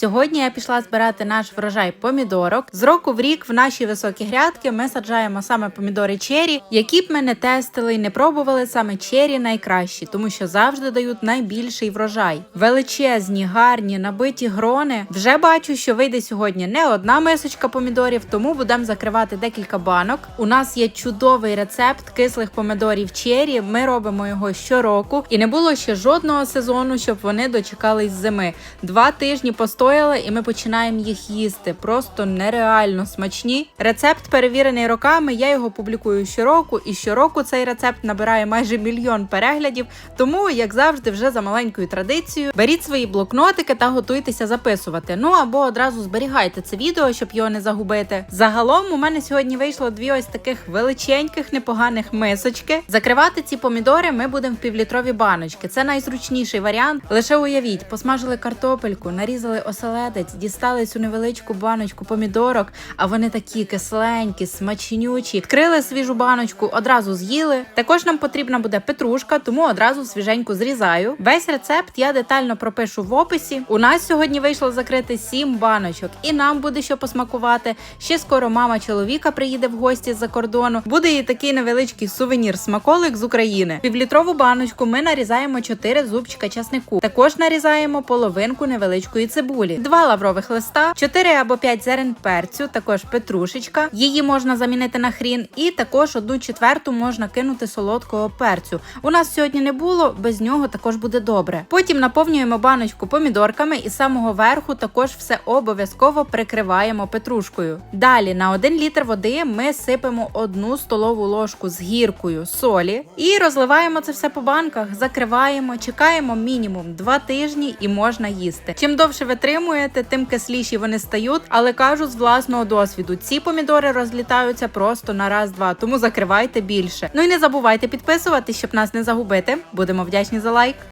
Сьогодні я пішла збирати наш врожай помідорок. З року в рік в наші високі грядки ми саджаємо саме помідори чері, які б ми не тестили і не пробували саме чері найкращі, тому що завжди дають найбільший врожай. Величезні, гарні, набиті грони. Вже бачу, що вийде сьогодні не одна мисочка помідорів, тому будемо закривати декілька банок. У нас є чудовий рецепт кислих помідорів чері. Ми робимо його щороку, і не було ще жодного сезону, щоб вони дочекались зими. Два тижні постояли, і ми починаємо їх їсти. Просто нереально смачні. Рецепт перевірений роками. Я його публікую щороку, і щороку цей рецепт набирає майже мільйон переглядів. Тому, як завжди, вже за маленькою традицією, беріть свої блокнотики та готуйтеся записувати. Ну або одразу зберігайте це відео, щоб його не загубити. Загалом у мене сьогодні вийшло дві ось таких величеньких, непоганих мисочки. Закривати ці помідори ми будемо в півлітрові баночки. Це найзручніший варіант. Лише уявіть, посмажили картопельку, нарізали оселедець, дістали цю невеличку баночку помідорок, а вони такі кисленькі, смачнючі. Відкрили свіжу баночку, одразу з'їли. Також нам потрібна буде петрушка, тому одразу свіженьку зрізаю. Весь рецепт я детально пропишу в описі. У нас сьогодні вийшло закрити 7 баночок, і нам буде що посмакувати. Ще скоро мама чоловіка приїде в гості з-за кордону. Буде і такий невеличкий сувенір смаколик з України. Півлітрову баночку ми нарізаємо 4 зубчика часнику. Також нарізаємо половинку невеличкої цибулі, два лаврових листа, 4 або 5 зерен перцю, також петрушечка. Її можна замінити на хрін, і також одну четверту можна кинути солодкого перцю. У нас сьогодні не було, без нього також буде добре. Потім наповнюємо баночку помідорками і з самого верху також все обов'язково прикриваємо петрушкою. Далі на 1 літр води ми сипемо одну столову ложку з гіркою солі і розливаємо це все по банках, закриваємо, чекаємо мінімум 2 тижні і можна їсти. Чим довше витримуєте, тим кисліші вони стають, але кажу з власного досвіду, ці помідори розлітаються просто на раз-два, тому закривайте більше. Ну і не забувайте підписуватись, щоб нас не загубити. Будемо вдячні за лайк.